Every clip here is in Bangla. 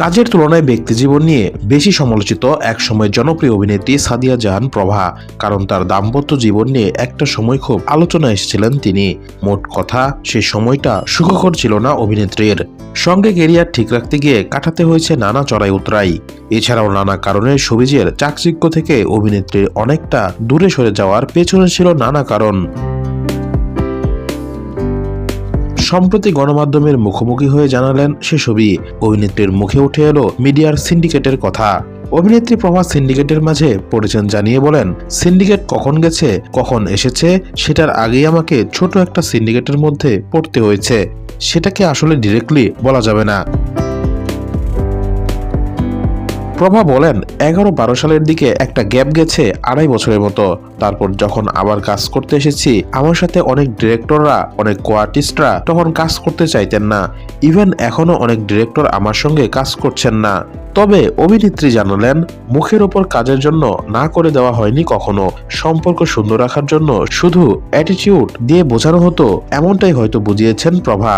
কাজের তুলনায় ব্যক্তিজীবন নিয়ে বেশি সমালোচিত একসময় জনপ্রিয় অভিনেত্রী সাদিয়া জাহান প্রভা, কারণ তার দাম্পত্য জীবন নিয়ে একটা সময় খুব আলোচনা এসেছিলেন তিনি। মোট কথা, সে সময়টা সুখকর ছিল না অভিনেত্রীর। সঙ্গে কেরিয়ার ঠিক রাখতে গিয়ে কাটাতে হয়েছে নানা চড়াই উতরাই। এছাড়াও নানা কারণে সবিজের চাকচিক্য থেকে অভিনেত্রীর অনেকটা দূরে সরে যাওয়ার পেছনে ছিল নানা কারণ। সম্প্রতি গণমাধ্যমের মুখোমুখি হয়ে জানালেন সে ছবি অভিনেত্রীর মুখে উঠে এলো মিডিয়ার সিন্ডিকেটের কথা। অভিনেত্রী প্রভা সিন্ডিকেটের মাঝে পড়েছেন জানিয়ে বলেন, সিন্ডিকেট কখন গেছে, কখন এসেছে, সেটার আগেই আমাকে ছোট একটা সিন্ডিকেটের মধ্যে পড়তে হয়েছে। সেটাকে আসলে ডিরেক্টলি বলা যাবে না। প্রভা বলেন এগারো বারো সালের দিকে একটা গ্যাপ গেছে আড়াই বছরের মতো। তারপর যখন আবার কাজ করতে এসেছি, আমার সাথে অনেক ডিরেক্টররা, অনেক কো আর্টিস্টরা তখন কাজ করতে চাইতেন না। ইভেন এখনও অনেক ডিরেক্টর আমার সঙ্গে কাজ করছেন না। তবে অভিনেত্রী জানালেন, মুখের ওপর কাজের জন্য না করে দেওয়া হয়নি কখনো। সম্পর্ক সুন্দর রাখার জন্য শুধু অ্যাটিটিউড দিয়ে বোঝানো হতো, এমনটাই হয়তো বুঝিয়েছেন প্রভা।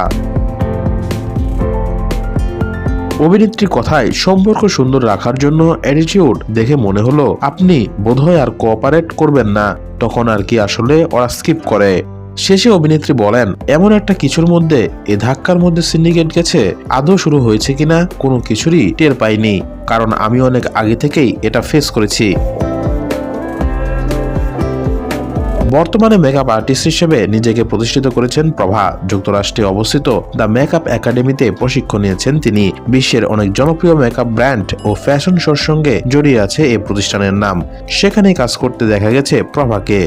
অভিনেত্রীর কথায় সম্পর্ক সুন্দর রাখার জন্য অ্যাটিটিউড দেখে মনে হলো, আপনি বোধহয় আর কোঅপারেট করবেন না। তখন আর কি আসলে ওরা স্কিপ করে। শেষে অভিনেত্রী বলেন, এমন একটা কিছুর মধ্যে, এ ধাক্কার মধ্যে সিন্ডিকেট গেছে, আদৌ শুরু হয়েছে কিনা, কোনো কিছুরই টের পাইনি। কারণ আমি অনেক আগে থেকেই এটা ফেস করেছি। বর্তমানে মেকআপ আর্টিস্ট হিসেবে নিজেকে প্রতিষ্ঠিত করেছেন প্রভা। যুক্তরাষ্ট্রে অবস্থিত দ্য মেকআপ একাডেমিতে প্রশিক্ষণ নিয়েছেন তিনি। বিশ্বের অনেক জনপ্রিয় মেকআপ ব্র্যান্ড ও ফ্যাশন শোর সঙ্গে জড়িয়ে আছে এই প্রতিষ্ঠানের নাম। সেখানেই কাজ করতে দেখা গেছে প্রভাকে।